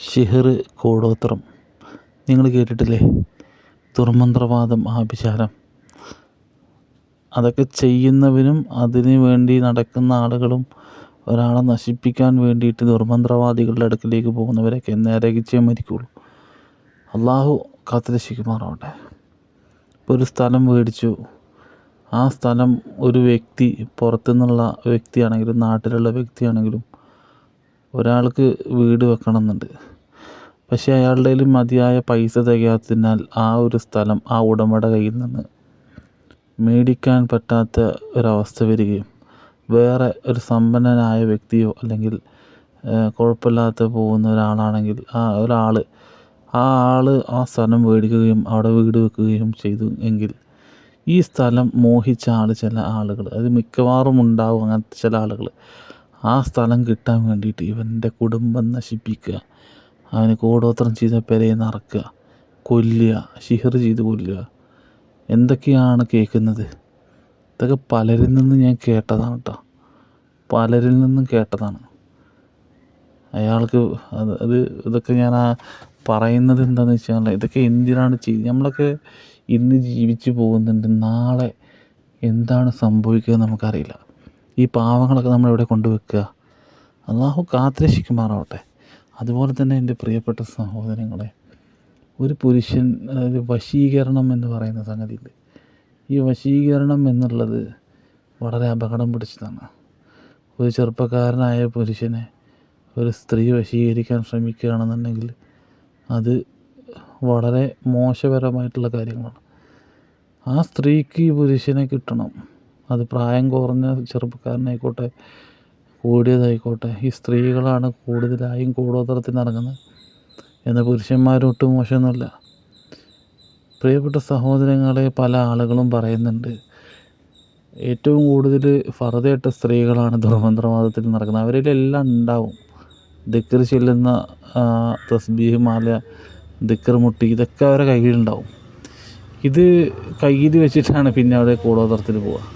ഷിഹർ കൂടോത്രം. നിങ്ങൾ കേട്ടിട്ടില്ലേ? ദുർമന്ത്രവാദം ആഭിചാരം. അതൊക്കെ ചെയ്യുന്നവനും അതിനു വേണ്ടി നടക്കുന്ന ആളുകളും ഒരാളെ നശിപ്പിക്കാൻ വേണ്ടിയിട്ട് ദുർമന്ത്രവാദികളുടെ അടുക്കിലേക്ക് പോകുന്നവരൊക്കെ നരകിച്ചേ മരിക്കുള്ളൂ. അള്ളാഹു കാത്തുരക്ഷിക്കുമാറാവട്ടെ. ഇപ്പോൾ ഒരു സ്ഥലം മേടിച്ചു. ആ സ്ഥലം ഒരു വ്യക്തി പുറത്തുനിന്നുള്ള വ്യക്തിയാണെങ്കിലും നാട്ടിലുള്ള വ്യക്തിയാണെങ്കിലും ഒരാൾക്ക് വീട് വെക്കണം എന്നുണ്ട് പക്ഷേ അയാളുടെ കയ്യിൽ മതിയായ പൈസ തികയാത്തതിനാൽ ആ ഒരു സ്ഥലം ആ ഉടമയുടെ കയ്യിൽ നിന്ന് മേടിക്കാൻ പറ്റാത്ത ഒരവസ്ഥ വരികയും വേറെ ഒരു സമ്പന്നനായ വ്യക്തിയോ അല്ലെങ്കിൽ കുഴപ്പമില്ലാത്ത പോകുന്ന ഒരാളാണെങ്കിൽ ആ ഒരാൾ ആ ആൾ ആ സ്ഥലം മേടിക്കുകയും അവിടെ വീട് വെക്കുകയും ചെയ്തു എങ്കിൽ ഈ സ്ഥലം മോഹിച്ച ആൾ ചില ആളുകൾ അത് മിക്കവാറും ഉണ്ടാവും അങ്ങനത്തെ ചില ആളുകൾ ആ സ്ഥലം കിട്ടാൻ വേണ്ടിയിട്ട് ഇവന്റെ കുടുംബം നശിപ്പിക്കുക. അവന് കൂടോത്രം ചെയ്ത പെരയെ നിറക്കുക. കൊല്ലുക. ഷിഹർ ചെയ്ത് കൊല്ലുക. എന്തൊക്കെയാണ് കേൾക്കുന്നത്? ഇതൊക്കെ പലരിൽ നിന്നും ഞാൻ കേട്ടതാണ് കേട്ടോ. പലരിൽ നിന്നും കേട്ടതാണ്. അയാൾക്ക് അത് അത് ഇതൊക്കെ ഞാൻ ആ പറയുന്നത് എന്താണെന്ന് വെച്ചാൽ ഇതൊക്കെ എന്തിനാണ് ചെയ്ത് നമ്മളൊക്കെ ഇന്ന് ജീവിച്ചു പോകുന്നുണ്ട്. നാളെ എന്താണ് സംഭവിക്കുക നമുക്കറിയില്ല. ഈ പാവങ്ങളൊക്കെ നമ്മളെവിടെ കൊണ്ടുവെക്കുക. അള്ളാഹു കാത്രശിക്കുമാറാവട്ടെ അതുപോലെ തന്നെ എന്റെ പ്രിയപ്പെട്ട സഹോദരങ്ങളെ ഒരു പുരുഷൻ അതായത് വശീകരണം എന്ന് പറയുന്ന സംഗതിയുണ്ട്. ഈ വശീകരണം എന്നുള്ളത് വളരെ അപകടം പിടിച്ചതാണ്. ഒരു ചെറുപ്പക്കാരനായ പുരുഷനെ ഒരു സ്ത്രീ വശീകരിക്കാൻ ശ്രമിക്കുകയാണെന്നുണ്ടെങ്കിൽ അത് വളരെ മോശപരമായിട്ടുള്ള കാര്യങ്ങളാണ്. ആ സ്ത്രീക്ക് ഈ പുരുഷനെ കിട്ടണം. അത് പ്രായം കുറഞ്ഞ ചെറുപ്പക്കാരനായിക്കോട്ടെ കൂടിയതായിക്കോട്ടെ ഈ സ്ത്രീകളാണ് കൂടുതലായും കൂടോത്രത്തിന് ഇറങ്ങുന്നത് എന്നാൽ പുരുഷന്മാരൊട്ടും മോശമൊന്നുമല്ല. പ്രിയപ്പെട്ട സഹോദരങ്ങളെ പല ആളുകളും പറയുന്നുണ്ട് ഏറ്റവും കൂടുതൽ ഫറതയിട്ട സ്ത്രീകളാണ് ദുർമന്ത്രവാദത്തിൽ നടക്കുന്നത്. അവരിലെല്ലാം ഉണ്ടാവും. ദിക്കർ ചെല്ലുന്ന തസ്ബീഹ് മാല ദിക്കർ മുട്ടി ഇതൊക്കെ അവരുടെ കയ്യിലുണ്ടാവും. ഇത് കയ്യിൽ വെച്ചിട്ടാണ് പിന്നെ അവിടെ കൂടോത്രത്തിൽ പോവുക.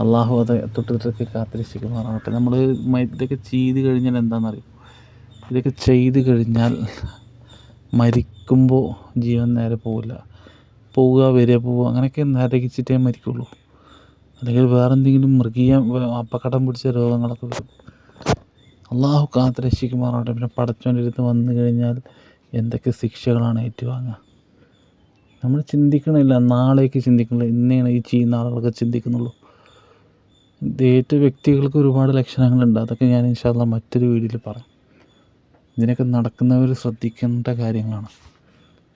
അള്ളാഹു അത് തൊട്ടിട്ടൊക്കെ കാത്തിരക്ഷിക്കുമാറാവട്ടെ നമ്മൾ ഇതൊക്കെ ചെയ്ത് കഴിഞ്ഞാൽ എന്താണെന്നറിയും? ഇതൊക്കെ ചെയ്ത് കഴിഞ്ഞാൽ മരിക്കുമ്പോൾ ജീവൻ നേരെ പോവില്ല. പോവുക വരിക പോവുക അങ്ങനെയൊക്കെ നരകിച്ചിട്ടേ മരിക്കുള്ളൂ. അല്ലെങ്കിൽ വേറെ എന്തെങ്കിലും മൃഗീയ അപകടം പിടിച്ച രോഗങ്ങളൊക്കെ വരും. അള്ളാഹു കാത്തുരക്ഷിക്കുമാറാവട്ടെ. പിന്നെ പടച്ചോന്റെ അടുത്ത് വന്നു കഴിഞ്ഞാൽ എന്തൊക്കെ ശിക്ഷകളാണ് ഏറ്റുവാങ്ങുക? നമ്മൾ ചിന്തിക്കണില്ല നാളേക്ക് ചിന്തിക്കണില്ല ഇന്നേണ് ഈ ചെയ്യുന്ന ആളുകളൊക്കെ ചിന്തിക്കുന്നുള്ളൂ. ഏറ്റ വ്യക്തികൾക്ക് ഒരുപാട് ലക്ഷണങ്ങളുണ്ട് അതൊക്കെ ഞാൻ ഇൻഷാല്ല മറ്റൊരു വീഡിയോയിൽ പറയാം. ഇതിനൊക്കെ നടക്കുന്നവർ ശ്രദ്ധിക്കേണ്ട കാര്യങ്ങളാണ്.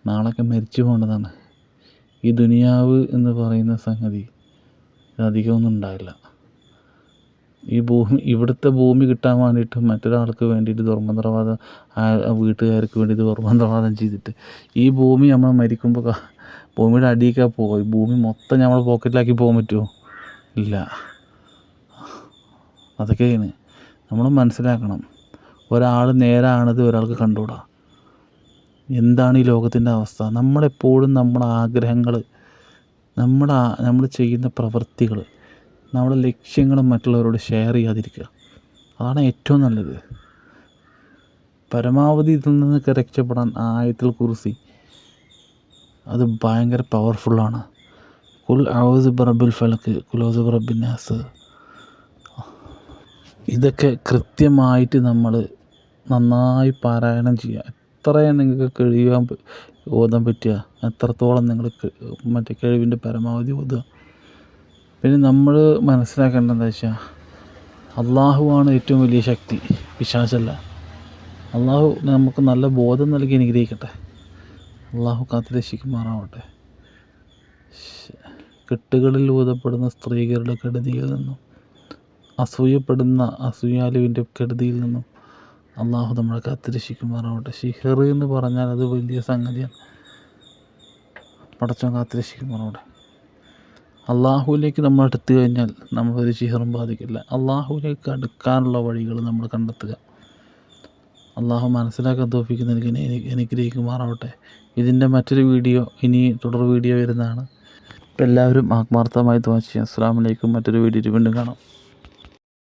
നാളൊക്കെ മരിച്ചു പോകേണ്ടതാണ്. ഈ ദുനിയാവ് എന്ന് പറയുന്ന സംഗതി അധികമൊന്നും ഉണ്ടാവില്ല. ഈ ഭൂമി ഇവിടുത്തെ ഭൂമി കിട്ടാൻ വേണ്ടിയിട്ട് മറ്റൊരാൾക്ക് വേണ്ടിയിട്ട് ദുർമന്ത്രവാദം ആ വീട്ടുകാർക്ക് വേണ്ടി ദുർമന്ത്രവാദം ചെയ്തിട്ട് ഈ ഭൂമി നമ്മൾ മരിക്കുമ്പോൾ ഭൂമിയുടെ അടിയിലേക്കാണ് പോകുക ഈ ഭൂമി മൊത്തം നമ്മൾ പോക്കറ്റിലാക്കി പോകാൻ പറ്റുമോ? ഇല്ല. അതൊക്കെയാണ് നമ്മൾ മനസ്സിലാക്കണം. ഒരാൾ നേരാണത് ഒരാൾക്ക് കണ്ടുകൂടാ. എന്താണ് ഈ ലോകത്തിന്റെ അവസ്ഥ? നമ്മളെപ്പോഴും നമ്മുടെ ആഗ്രഹങ്ങൾ നമ്മുടെ നമ്മൾ ചെയ്യുന്ന പ്രവൃത്തികൾ നമ്മുടെ ലക്ഷ്യങ്ങളും മറ്റുള്ളവരോട് ഷെയർ ചെയ്യാതിരിക്കുക. അതാണ് ഏറ്റവും നല്ലത്. പരമാവധി ഇതിൽ നിന്നൊക്കെ രക്ഷപ്പെടാൻ ആയത്തിൽ കുറിസി അത് ഭയങ്കര പവർഫുള്ളാണ് കുൽ ഔസ് ബറബുൽ ഫലക്ക് കുലോസ് ബറബിൻ നാസ്. ഇതൊക്കെ കൃത്യമായിട്ട് നമ്മൾ നന്നായി പാരായണം ചെയ്യുക. എത്രയാണ് നിങ്ങൾക്ക് കഴിയാൻ ഓതാൻ പറ്റുക. എത്രത്തോളം നിങ്ങൾ മറ്റേ കഴിവിന്റെ പരമാവധി ഓതുക. പിന്നെ നമ്മൾ മനസ്സിലാക്കേണ്ടത് എന്താ വെച്ചാൽ അള്ളാഹുവാണ് ഏറ്റവും വലിയ ശക്തി വിശ്വാസമല്ല അള്ളാഹു നമുക്ക് നല്ല ബോധം നൽകി അനുഗ്രഹിക്കട്ടെ. അള്ളാഹു കാത്തുരക്ഷിക്കുമാറാവട്ടെ കെട്ടുകളിൽ ഊതപ്പെടുന്ന സ്ത്രീകളുടെ കെടുതിയിൽ നിന്നും അസൂയപ്പെടുന്ന അസൂയാലുവിന്റെ കെടുതിയിൽ നിന്നും അള്ളാഹു നമ്മളെ കാത്തുരക്ഷിക്കുമാറാവട്ടെ ഷിഹർ എന്ന് പറഞ്ഞാൽ അത് വലിയ സംഗതിയാണ്. പടച്ചോൻ കാത്തുരക്ഷിക്കുമാറാവട്ടെ അള്ളാഹുവിലേക്ക് നമ്മൾ അടുത്തു കഴിഞ്ഞാൽ നമ്മൾ ഒരു ചിഹറും ബാധിക്കില്ല. അള്ളാഹുവിലേക്ക് അടുക്കാനുള്ള വഴികൾ നമ്മൾ കണ്ടെത്തുക. അള്ളാഹു മനസ്സിലാക്കാൻ തോപ്പിക്കുന്ന എനിക്ക് അനുഗ്രഹിക്കുമാറാവട്ടെ. ഇതിന്റെ മറ്റൊരു വീഡിയോ ഇനി തുടർ വീഡിയോ വരുന്നതാണ്. അപ്പോൾ എല്ലാവരും ആത്മാർത്ഥമായി തോന്നിച്ചു അസ്സാം മറ്റൊരു വീഡിയോ വീണ്ടും കാണാം.